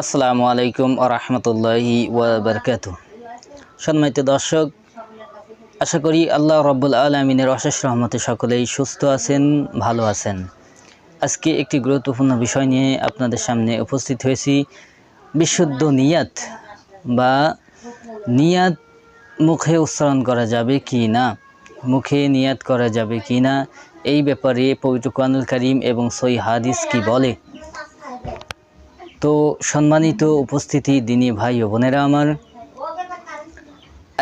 আসসালামু আলাইকুম ও রহমতুল্লাহি ওয়াবারকাত সম্মানিত দর্শক, আশা করি আল্লাহ রব্বুল আলমিনের অশেষ রহমতে সকলেই সুস্থ আছেন, ভালো আছেন। আজকে একটি গুরুত্বপূর্ণ বিষয় নিয়ে আপনাদের সামনে উপস্থিত হয়েছি। বিশুদ্ধ নিয়াত বা নিয়াত মুখে উচ্চারণ করা যাবে কি না, মুখে নিয়াত করা যাবে কি না, এই ব্যাপারে পবিত্র কোরআনুল করিম এবং সই হাদিস কি বলে তো সম্মানিত উপস্থিতি দিনী ভাই ও বোনেরা আমার।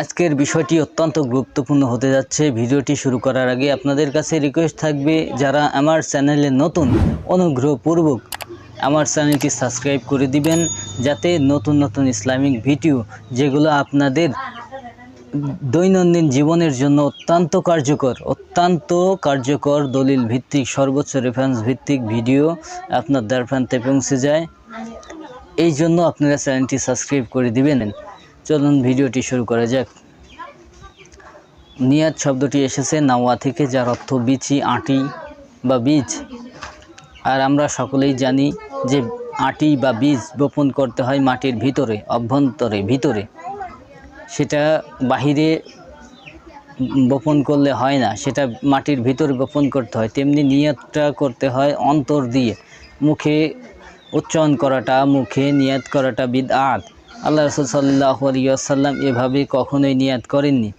আজকের বিষয়টি অত্যন্ত গুরুত্বপূর্ণ হতে যাচ্ছে। ভিডিওটি শুরু করার আগে আপনাদের কাছে রিকোয়েস্ট থাকবে, যারা আমার চ্যানেলে নতুন, অনুগ্রহপূর্বক আমার চ্যানেলটি সাবস্ক্রাইব করে দিবেন, যাতে নতুন নতুন ইসলামিক ভিডিও যেগুলো আপনাদের দৈনন্দিন জীবনের জন্য অত্যন্ত কার্যকর অত্যন্ত কার্যকর দলিল ভিত্তিক, সর্বোচ্চ রেফারেন্স ভিত্তিক ভিডিও আপনার দ্বার প্রান্তে পৌঁছে যায়। এই জন্য আপনারা চ্যানেলটি সাবস্ক্রাইব করে দিবেন। চলুন ভিডিওটি শুরু করা যাক। নিয়াত শব্দটি এসেছে নাওয়া থেকে, যার অর্থ বিচি, আটি বা বীজ। আর আমরা সকলেই জানি যে আটি বা বীজ বপন করতে হয় মাটির ভিতরে, অভ্যন্তরে, ভিতরে। সেটা বাহিরে বপন করলে হয় না, সেটা মাটির ভিতরে বপন করতে হয়। তেমনি নিয়তটা করতে হয় অন্তর দিয়ে, মুখে উচ্চারণ করাটা, মুখে নিয়াত করাটা বিদ আত আল্লাহ রসুল সাল্লাহ আলিয়াল্লাম এভাবে কখনোই নিয়াত করেননি।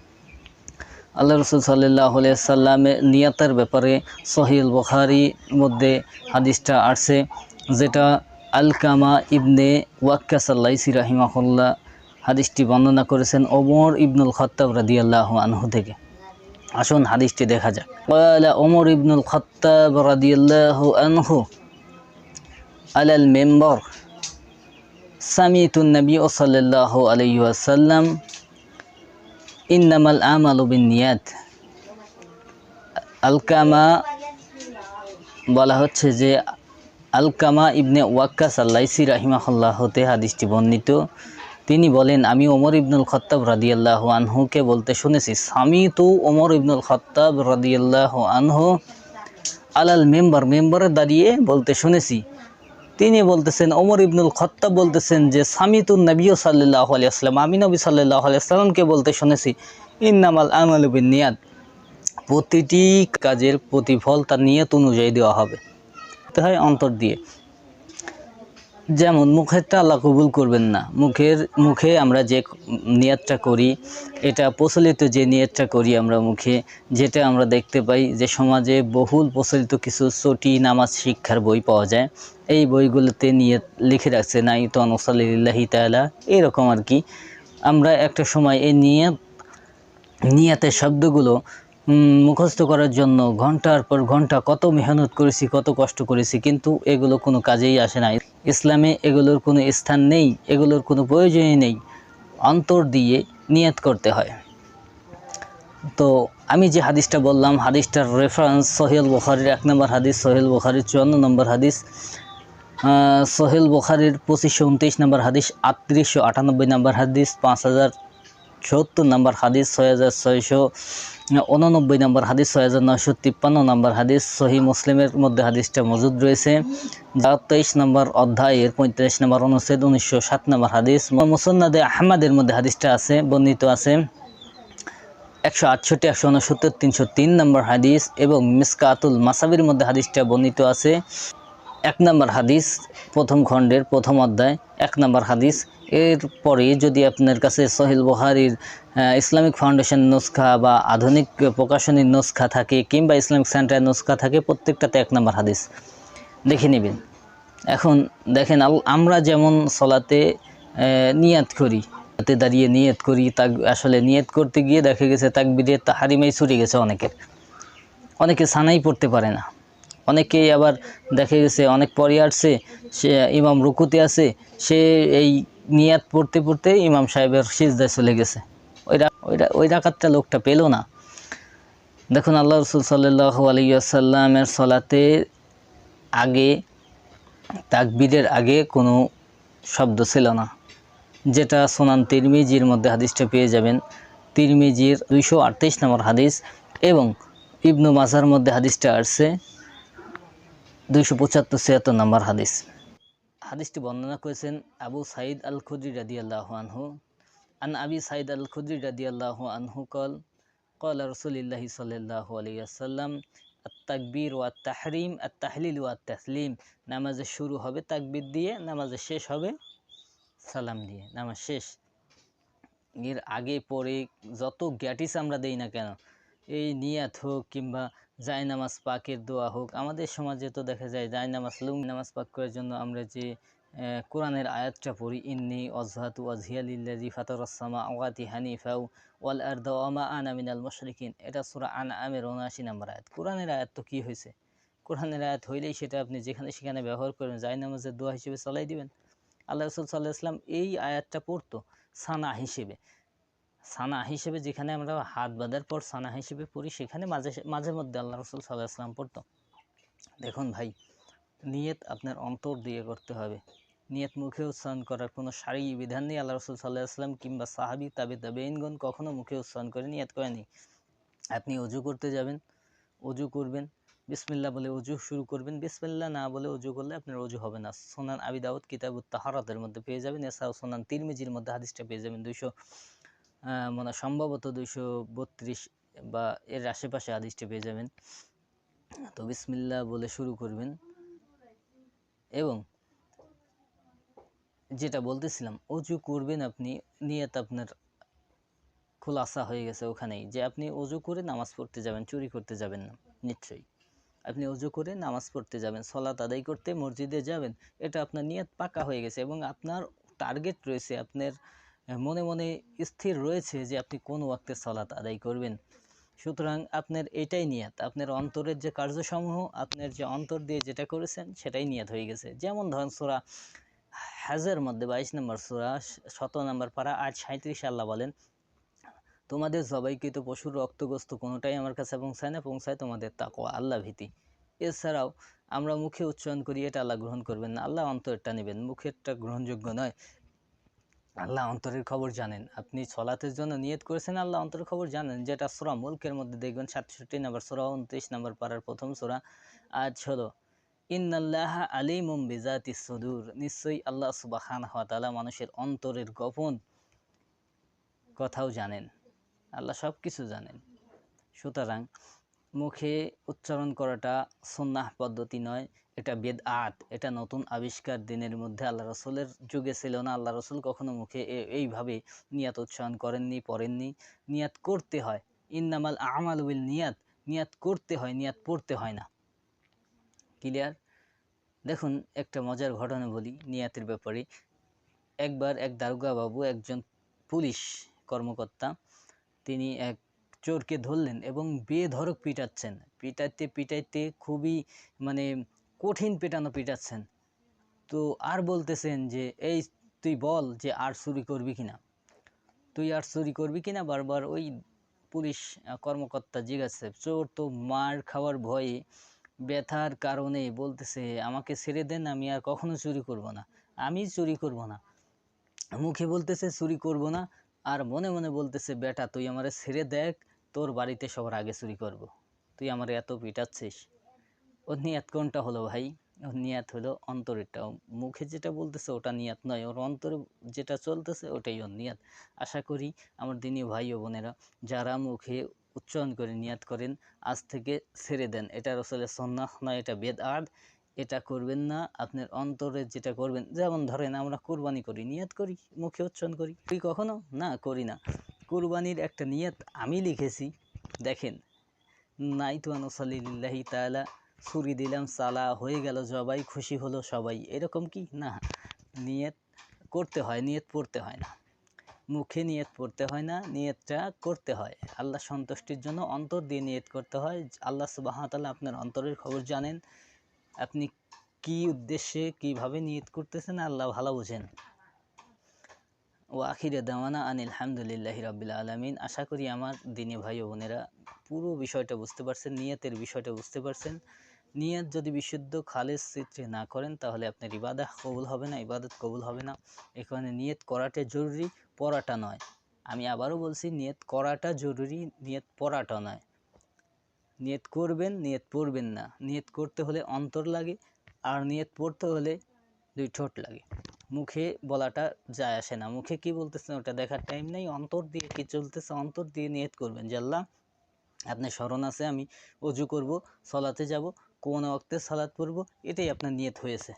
আল্লাহ রসুল সাল্লাহ সাল্লামের নিয়াতের ব্যাপারে সহিল বখারির মধ্যে হাদিসটা আসছে, যেটা আলকামা ইবনে ওয়াক্কা সাল্লাইসি রাহিমাহুল্লাহ হাদিসটি বর্ণনা করেছেন ওমর ইবনুল খত্তাব রাদিয়াল্লাহ আনহু থেকে। আসুন হাদিসটি দেখা যাক। ওমর ইবনুল খত্তাব রাদিয়াল্লাহ আনহু আলাল মেম্বর। সামিতুন নবী ওসল্লাহ আলহ্লাম ইন্নামাল আমাল নিয়াত আলকামা বলা হচ্ছে যে, আলকামা ইবনে ওয়াক্কাস আল্লাইসি রাহিমাহুল্লাহ হতে হাদিসটি বর্ণিত। তিনি বলেন, আমি ওমর ইবনুল খত্তাব রাদিয়াল্লাহ আনহুকে বলতে শুনেছি স্বামী তো ওমর ইবনুল খত্তাব রাদিয়াল্লাহ আনহু আলাল মেম্বার, মেম্বারে দাঁড়িয়ে বলতে শুনেছি। তিনি বলতেছেন, ওমর ইবনুল খত্তাব বলতেছেন যে, সামিতুন নবী সাল্লাহ আলিয়াস্লাম আমি নবী সাল্লাহ আলিয়াস্লামকে বলতে শুনেছি, ইন্নামাল আমাল বিন নিয়াদ প্রতিটি কাজের প্রতিফল তার নিয়ত অনুযায়ী দেওয়া হবে। হয় অন্তর দিয়ে যেমন মুখেরটা আল্লাহ কবুল করবেন না। মুখের, মুখে আমরা যে নিয়াতটা করি, এটা প্রচলিত যে নিয়াতটা করি আমরা মুখে, যেটা আমরা দেখতে পাই যে সমাজে বহুল প্রচলিত কিছু চটি, নামাজ, শিক্ষার বই পাওয়া যায়। এই বইগুলোতে নিয়ত লিখে রাখছে নাই তো নসাল্লাহি তালা এরকম আর কি। আমরা একটা সময় এই নিয়ত, নিয়াতের শব্দগুলো মুখস্থ করার জন্য ঘণ্টার পর ঘণ্টা কত মেহনত করেছি, কত কষ্ট করেছি, কিন্তু এগুলো কোনো কাজেই আসে না ইসলামে এগুলোর কোনো স্থান নেই, এগুলোর কোনো প্রয়োজনই নেই। অন্তর দিয়ে নিয়ত করতে হয়। তো আমি যে হাদিসটা বললাম, হাদিসটার রেফারেন্স সোহেল বুখারির এক নম্বর হাদিস সোহেল বুখারির চুয়ান্ন নম্বর হাদিস সোহেল বুখারির পঁচিশশো উনত্রিশ নম্বর হাদিস আটত্রিশশো আটানব্বই নম্বর হাদিস, পাঁচ হাজার সত্তর নম্বর হাদিস, ছয় হাজার ছয়শো উননব্বই নম্বর হাদিস, ছয় হাজার নয়শো তিপ্পান্ন নম্বর হাদিস, সহি মুসলিমের মধ্যে হাদিসটা মজুদ রয়েছে। যা তেইশ নম্বর অধ্যায়ের পঁয়ত্রিশ নম্বর অনুচ্ছেদ, উনিশশো সাত নম্বর হাদিস। মুসন্নাদে আহমাদের মধ্যে হাদিসটা আছে, বর্ণিত আছে। একশো আটষট্টি, একশো উনসত্তর, তিনশো তিন নম্বর হাদিস এবং মিসকাতুল মাসাবির মধ্যে হাদিসটা বর্ণিত আছে। এক নম্বর হাদিস, প্রথম খণ্ডের প্রথম অধ্যায়, এক নম্বর হাদিস এরপরে যদি আপনার কাছে সহিল বহারির ইসলামিক ফাউন্ডেশন নুসখা বা আধুনিক প্রকাশনীর নুসখা থাকে কিংবা ইসলামিক সেন্টারের নুসখা থাকে, প্রত্যেকটাতে এক নম্বর হাদিস। দেখে নেবেন। এখন দেখেন আমরা যেমন সলাতে নিয়াত করি হাতে দাঁড়িয়ে নিয়ত করি তা আসলে নিয়ত করতে গিয়ে দেখা গেছে তাকবিরের তাহারিমেই ছুটে গেছে অনেকের। অনেকে সানাই পড়তে পারে না। অনেকেই আবার দেখা গেছে, অনেক পরে আসছে, সে ইমাম রুকুতে আছে, সে এই নিয়াত পড়তে পড়তে ইমাম সাহেবের সিজদায় চলে গেছে। ওইটা ওইটা, ওই ডাকাতটা লোকটা পেল না। দেখুন, আল্লাহ রসুল সাল্লাহ আলিয়াসাল্লামের সলাতে আগে, তাকবীরের আগে কোনো শব্দ ছিল না। যেটা সোনান তিরমিজির মধ্যে হাদিসটা পেয়ে যাবেন। তিরমিজির দুইশো আটত্রিশ নম্বর হাদিস এবং ইবনু মাজার মধ্যে হাদিসটা আসছে দুইশো পঁচাত্তর ছিয়াত্তর নম্বর হাদিস। হাদিসটি বর্ণনা করেছেন আবু সাইদ আল খুদ্রি রাদিয়াল্লাহ আনহু। আন আবি সাইদ আল খুদ্রি রাদিয়াল্লাহ আনহু কল কল রসুলিল্লাহি সাল্লাহ আলিয়াসাল্লাম ওয়া ও আর তাহলিল ও তাসলিম নামাজে শুরু হবে তাকবির দিয়ে, নামাজে শেষ হবে সালাম দিয়ে, নামাজ শেষ। এর আগে পরে যত গ্যাটিস আমরা দেই না কেন, এই নিয়াত হোক কিংবা জায় নামাজ পাকের দোয়া হোক। আমাদের সমাজে তো দেখা যায় জায় নামাজ লুম নামাজ পাক করার জন্য আমরা যে কোরআনের আয়াতটা পড়ি, ইন্নি অজহাতু অজহিয়ালিল্লাজি ফাতরসামা আওয়াতি হানিফাউ ওয়াল আরদ ওয়ামা আনা মিনাল মুশরিকিন। এটা সূরা আন আমের উনআশি নম্বর আয়াত। কোরআনের আয়াত তো কী হয়েছে? কোরআনের আয়াত হইলেই সেটা আপনি যেখানে সেখানে ব্যবহার করবেন জায় নামাজের দোয়া হিসেবে চালাই দিবেন। আল্লাহ রসুল সাল্লাহ ইসলাম এই আয়াতটা পড়তো সানা হিসেবে। সানা হিসেবে যেখানে আমরা হাত বাঁধার পর সানা হিসেবে পড়ি, সেখানে মাঝে মাঝে মধ্যে আল্লাহ রসুল সাল্লাহ ইসলাম পড়তো। দেখুন ভাই, নিয়ত আপনার অন্তর দিয়ে করতে হবে। নিয়ত মুখে উচ্চারণ করার কোনো শারীরিক বিধান নেই আল্লাহ রসুল সাল্লাহ আসলাম কিংবা সাহাবি, তাবে তাবেইনগণ কখনও মুখে উচ্চারণ করে নিয়ত করেনি। আপনি অজু করতে যাবেন, অজু করবেন বিসমিল্লা বলে অজু শুরু করবেন বিসমিল্লা না বলে অজু করলে আপনার অজু হবে না। সোনান আবি দাউদ কিতাব মধ্যে পেয়ে যাবেন, এছাড়াও সোনান তিরমিজির মধ্যে হাদিসটা পেয়ে যাবেন দুইশো মানে সম্ভবত দুইশো বত্রিশ বা এর আশেপাশে হাদিসটা পেয়ে যাবেন। তো বিসমিল্লা বলে শুরু করবেন। এবং যেটা বলতেছিলাম, অজু করবেন আপনি, নিয়ত আপনার খোলাসা হয়ে গেছে ওখানেই, যে আপনি অজু করে নামাজ পড়তে যাবেন, চুরি করতে যাবেন না, নিশ্চয়ই। আপনি অজু করে নামাজ পড়তে যাবেন, সলাত আদায় করতে মসজিদে যাবেন, এটা আপনার নিয়ত পাকা হয়ে গেছে এবং আপনার টার্গেট রয়েছে আপনার মনে মনে স্থির রয়েছে যে আপনি কোন ওয়াক্তে সলাত আদায় করবেন। সুতরাং আপনার এটাই নিয়ত। আপনার অন্তরের যে কার্যসমূহ, আপনার যে অন্তর দিয়ে যেটা করেছেন, সেটাই নিয়ত হয়ে গেছে। যেমন ধরেন সোরা হাজের মধ্যে বাইশ নম্বর সোরা শত নম্বর পারা আজ সাঁত্রিশ আল্লাহ বলেন, তোমাদের জবাইকৃত পশুর রক্তগ্রস্ত কোনোটাই আমার কাছে পৌঁছায় না, পৌঁছায় তোমাদের তাকওয়া, আল্লাহ ভীতি। এছাড়াও আমরা মুখে উচ্চারণ করি, এটা আল্লাহ গ্রহণ করবেন না, আল্লাহ অন্তরটা নেবেন। মুখেরটা গ্রহণযোগ্য নয়। আল্লাহ অন্তরের খবর জানেন। আপনি ছলাতের জন্য নিয়ত করেছেন, আল্লাহ অন্তরের খবর জানেন। যেটা সোরা মুলকের মধ্যে দেখবেন, সাতষট্টি নম্বর সোরা, উনত্রিশ নম্বর পাড়ার প্রথম সোরা। আজ হলো, ইন্নাল্লাহ আলিমুম বিজাতি সদুর। নিশ্চয়ই আল্লাহ সুবাহান হাতালা মানুষের অন্তরের গোপন কথাও জানেন। আল্লাহ সব কিছু জানেন। সুতরাং মুখে উচ্চারণ করাটা সন্ন্যাহ পদ্ধতি নয়, এটা বেদ আত এটা নতুন আবিষ্কার দিনের মধ্যে আল্লাহ রসুলের যুগে ছিল না। আল্লাহ রসুল কখনো মুখে এইভাবে নিয়াত উচ্চারণ করেননি, পড়েননি। নিয়াত করতে হয়। ইন্নামাল আমাল উইল নিয়াত নিয়াত করতে হয়, নিয়াত পড়তে হয় না। ক্লিয়ার? দেখুন, একটা মজার ঘটনা বলি নিয়াতের ব্যাপারে। একবার এক দারোগা বাবু একজন পুলিশ কর্মকর্তা, তিনি এক চোরকে ধরলেন এবং বেধড়ক পিটাচ্ছেন। পিটাইতে পিটাইতে খুবই মানে কঠিন পেটানো পিটাচ্ছেন। তো আর বলতেছেন যে, এই তুই বল যে আর চুরি করবি কিনা? তুই আর চুরি করবি কিনা? বারবার ওই পুলিশ কর্মকর্তা জিজ্ঞাসা চোর তো মার খাওয়ার ভয়ে ব্যথার কারণে বলতেছে, আমাকে ছেড়ে দেন, আমি আর কখনো চুরি করব না। আমি চুরি করব না। মুখে বলতেছে, চুরি করব না। আর মনে মনে বলতেছে, বেটা, তুই আমারে ছেড়ে দেখ তোর বাড়িতে সবার আগে চুরি করব। তুই আমার এত পিটাচ্ছিস। ওর নিয়াত কোনটা হলো ভাই? ওর নিয়াত হলো অন্তরেরটা। মুখে যেটা বলতেছে ওটা নিয়াত নয়। ওর অন্তরে যেটা চলতেছে ওটাই ওর নিয়াত। আশা করি আমার দিনী ভাই ও বোনেরা যারা মুখে উচ্চারণ করে নিয়াত করেন, আজ থেকে ছেড়ে দেন। এটা রসলের সন্ন্যাস নয়, এটা বেদ আদ এটা করবেন না। আপনার অন্তরে যেটা করবেন, যেমন ধরেন আমরা কোরবানি করি, নিয়াত করি, মুখে উচ্চারণ করি। তুই কখনো? না, করি না। কোরবানির একটা নিয়াত আমি লিখেছি। দেখেন নাই তো আনুসাল্লিল্লাহি তালা ছুরি দিলাম, সালা হয়ে গেল জবাই খুশি হলো, সবাই। এরকম কি? না, নিয়ত করতে হয়, নিয়ত পড়তে হয় না। মুখে নিয়ত পড়তে হয় না, নিয়তটা করতে হয়। আল্লাহ সন্তুষ্টির জন্য অন্তর দিয়ে নিয়ত করতে হয়। আল্লাহ সুবাহতাল্লাহ আপনার অন্তরের খবর জানেন। আপনি কি উদ্দেশ্যে, কীভাবে নিয়ত করতেছেন, আল্লাহ ভালো বোঝেন। ও আখিরে দাওয়ানা আনিল হামদুলিল্লাহ রাব্বিল আলমিন। আশা করি আমার দিনী ভাই ও বোনেরা পুরো বিষয়টা বুঝতে পারছেন, নিয়তের বিষয়টা বুঝতে পারছেন। নিয়ত যদি বিশুদ্ধ খালেজ চিত্রে না করেন, তাহলে আপনার ইবাদা কবুল হবে না, ইবাদত কবুল হবে না। এখানে নিয়ত করাটা জরুরি, পড়াটা নয়। আমি আবারও বলছি, নিয়ত করাটা জরুরি, নিয়ত পড়াটা নয়। নিয়ত করবেন, নিয়ত পড়বেন না। নিয়ত করতে হলে অন্তর লাগে, আর নিয়ত পড়তে হলে দুই ঠোঁট লাগে। মুখে বলাটা যায় আসে না। মুখে কি বলতেছেন ওটা দেখার টাইম নেই। অন্তর দিয়ে কি চলতেছে, অন্তর দিয়ে নিয়ত করবেন যে, আল্লাহ, আপনার স্মরণ আছে, আমি অজু করব, সলাতে যাব, কোন ওক্তে সালাত পড়ব, এটাই আপনার নিয়ত হয়েছে।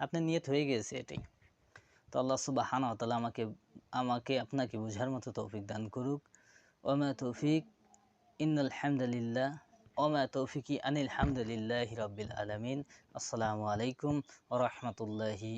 আপনার নিয়ত হয়ে গেছে এটাই। তো আল্লাহ সুবাহানা তালা আমাকে আমাকে, আপনাকে বোঝার মতো তৌফিক দান করুক। ওমা তৌফিক, ইন্নাল হামদুলিল্লাহ। ওমা তৌফিকি আনিল হামদুলিল্লাহ রব্বিল আলমিন। আসসালামু আলাইকুম ও রহমতুল্লাহি